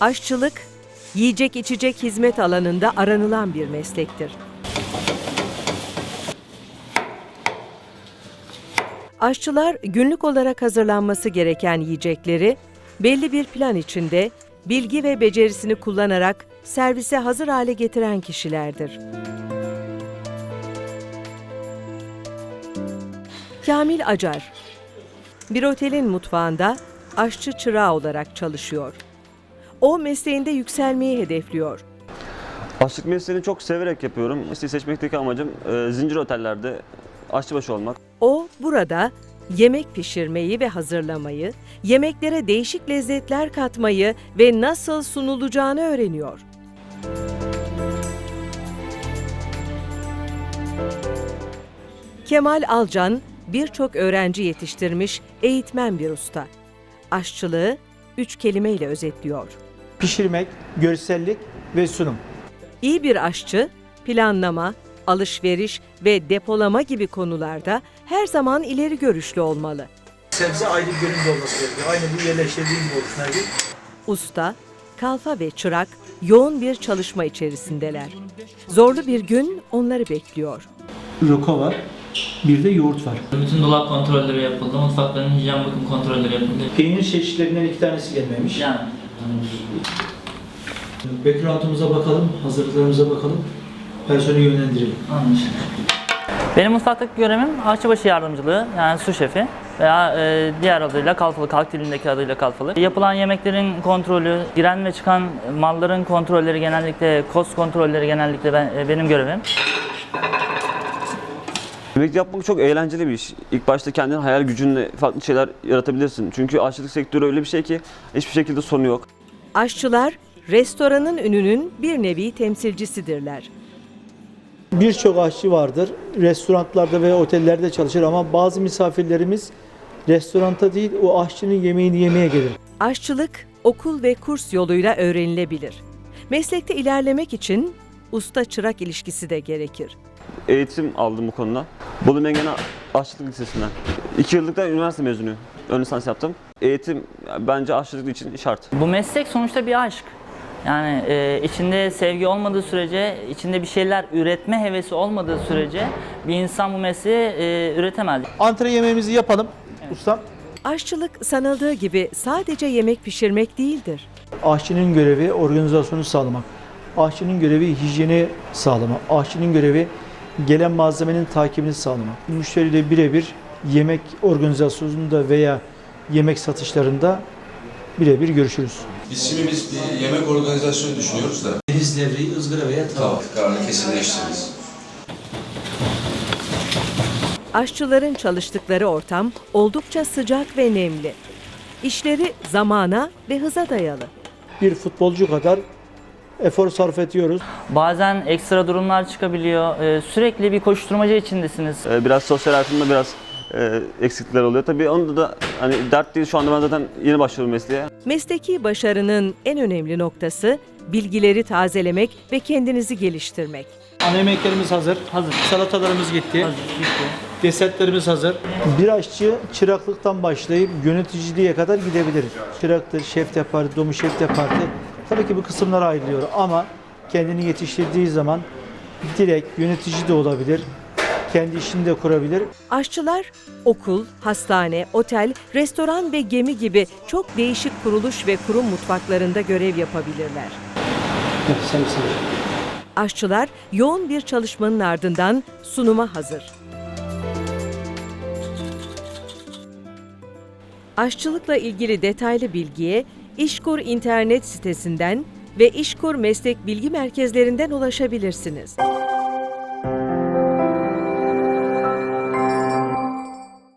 Aşçılık, yiyecek içecek hizmet alanında aranılan bir meslektir. Aşçılar günlük olarak hazırlanması gereken yiyecekleri belli bir plan içinde bilgi ve becerisini kullanarak servise hazır hale getiren kişilerdir. Kamil Acar bir otelin mutfağında aşçı çırağı olarak çalışıyor. O mesleğinde yükselmeyi hedefliyor. Aşçılık mesleğini çok severek yapıyorum. Mesleği seçmekteki amacım e, zincir otellerde aşçıbaşı olmak. O burada yemek pişirmeyi ve hazırlamayı, yemeklere değişik lezzetler katmayı ve nasıl sunulacağını öğreniyor. Kemal Alcan birçok öğrenci yetiştirmiş eğitmen bir usta. Aşçılığı üç kelimeyle özetliyor. pişirmek, görsellik ve sunum. İyi bir aşçı, planlama, alışveriş ve depolama gibi konularda her zaman ileri görüşlü olmalı. Sebze ayrı görünümde olması gerekiyor. Aynı bu yerleştirdiğim gibi olsun. Usta, kalfa ve çırak yoğun bir çalışma içerisindeler. Zorlu bir gün onları bekliyor. Roko var, bir de yoğurt var. Bütün dolap kontrolleri yapıldı, mutfakların hijyen bakım kontrolleri yapıldı. Peynir çeşitlerinden iki tanesi gelmemiş. Yani Background'umuza bakalım, hazırlıklarımıza bakalım. Personeli yönlendirelim. anlaşıldı. Benim mutfaktaki görevim aşçıbaşı yardımcılığı yani su şefi veya e, diğer adıyla kalfalı, halk dilindeki adıyla kalfalı. Yapılan yemeklerin kontrolü, giren ve çıkan malların kontrolleri genellikle, kost kontrolleri genellikle ben, e, benim görevim. Yemek yapmak çok eğlenceli bir iş. İlk başta kendin hayal gücünle farklı şeyler yaratabilirsin. Çünkü aşçılık sektörü öyle bir şey ki hiçbir şekilde sonu yok. Aşçılar, restoranın ününün bir nevi temsilcisidirler. Birçok aşçı vardır. Restoranlarda ve otellerde çalışır ama bazı misafirlerimiz restoranta değil o aşçının yemeğini yemeye gelir. Aşçılık, okul ve kurs yoluyla öğrenilebilir. Meslekte ilerlemek için usta-çırak ilişkisi de gerekir. Eğitim aldım bu konuda. Bolu Mengen Aşçılık Lisesi'nden. İki yıllık da üniversite mezunuyum. Ön lisans yaptım. Eğitim bence aşçılık için şart. Bu meslek sonuçta bir aşk. Yani e, içinde sevgi olmadığı sürece, içinde bir şeyler üretme hevesi olmadığı sürece bir insan bu mesleği e, üretemez. Antre yemeğimizi yapalım ustam. Aşçılık sanıldığı gibi sadece yemek pişirmek değildir. Aşçının görevi organizasyonu sağlamak. Aşçının görevi hijyeni sağlamak. Aşçının görevi gelen malzemenin takibini sağlamak. Müşteriyle birebir yemek organizasyonunda veya yemek satışlarında birebir görüşürüz. Biz şimdi biz bir yemek organizasyonu düşünüyoruz da. Deniz levreği, ızgara veya Tamam, kararını kesinleştiririz. Aşçıların çalıştıkları ortam oldukça sıcak ve nemli. İşleri zamana ve hıza dayalı. Bir futbolcu kadar efor sarf ediyoruz. Bazen ekstra durumlar çıkabiliyor. E, sürekli bir koşturmaca içindesiniz. Ee, Biraz sosyal hayatımda biraz e, eksiklikler oluyor. Tabii onda da hani dert değil. Şu anda ben zaten yeni başlıyorum mesleğe. Mesleki başarının en önemli noktası bilgileri tazelemek ve kendinizi geliştirmek. Ana yemeklerimiz hazır. Hazır. Salatalarımız gitti. Hazır, bitti. Desertlerimiz hazır. Bir aşçı çıraklıktan başlayıp yöneticiliğe kadar gidebilir. Çıraktır, şef parti, domu şef de parti. Tabii ki bu kısımlar ayrılıyor ama kendini yetiştirdiği zaman direkt yönetici de olabilir. Kendi işini de kurabilir. Aşçılar okul, hastane, otel, restoran ve gemi gibi çok değişik kuruluş ve kurum mutfaklarında görev yapabilirler. Aşçılar yoğun bir çalışmanın ardından sunuma hazır. Aşçılıkla ilgili detaylı bilgiye İşkur internet sitesinden ve İşkur meslek bilgi merkezlerinden ulaşabilirsiniz.